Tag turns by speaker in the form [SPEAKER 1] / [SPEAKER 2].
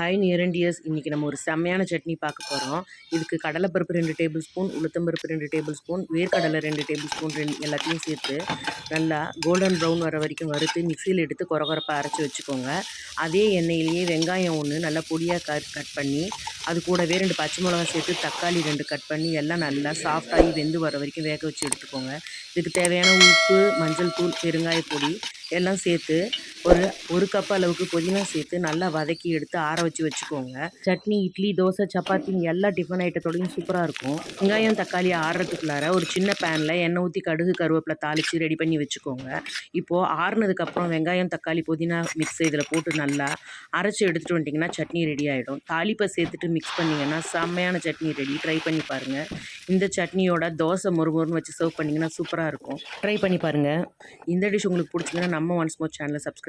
[SPEAKER 1] Hi நியரண்டியர்ஸ் இன்றைக்கி நம்ம ஒரு செம்மையான சட்னி பார்க்க போகிறோம் இதுக்கு கடலைப்பருப்பு ரெண்டு டேபிள் ஸ்பூன் உளுத்தம்பருப்பு ரெண்டு டேபிள் ஸ்பூன் வேர்க்கடலை ரெண்டு டேபிள் ஸ்பூன் ரெண்டு எல்லாத்தையும் சேர்த்து நல்லா கோல்டன் ப்ரௌன் வர வரைக்கும் வறுத்து மிக்சியில் எடுத்து கொர அரைச்சி வச்சுக்கோங்க. அதே எண்ணெயிலேயே வெங்காயம் ஒன்று நல்லா பொடியாக கட் கட் பண்ணி அது கூடவே ரெண்டு பச்சை மிளகா சேர்த்து தக்காளி ரெண்டு கட் பண்ணி எல்லாம் நல்லா சாஃப்டாகி வெந்து வர வரைக்கும் வேக வச்சு எடுத்துக்கோங்க. இதுக்கு தேவையான உப்பு மஞ்சள் தூள் பெருங்காய பொடி எல்லாம் சேர்த்து ஒரு ஒரு கப் அளவுக்கு புதினா சேர்த்து நல்லா வதக்கி எடுத்து ஆற வச்சு வச்சுக்கோங்க. சட்னி இட்லி தோசை சப்பாத்தி எல்லா டிஃபன் ஐட்டத்தோடையும் சூப்பராக இருக்கும். வெங்காயம் தக்காளி ஆறுறதுக்குள்ளார ஒரு சின்ன பேனில் எண்ணெய் ஊற்றி கடுகு கருவேப்பிலை தாளித்து ரெடி பண்ணி வச்சுக்கோங்க. இப்போது ஆறுனதுக்கப்புறம் வெங்காயம் தக்காளி புதினா மிக்ஸ் இதில் போட்டு நல்லா அரைச்சி எடுத்துகிட்டு வந்துட்டிங்கன்னா சட்னி ரெடி ஆகிடும் தாளிப்பை சேர்த்துட்டு மிக்ஸ் பண்ணிங்கன்னா செம்மையான சட்னி ரெடி ட்ரை பண்ணி பாருங்கள் இந்த சட்னியோட தோசை மொறுமொறுன்னு வச்சு சர்வ் பண்ணிங்கன்னா சூப்பராக இருக்கும். ட்ரை பண்ணி பாருங்கள் இந்த டிஷ் உங்களுக்கு பிடிச்சிங்கன்னா நம்ம ஒன்ஸ் மோர் சேனலை சப்ஸ்கிரைப்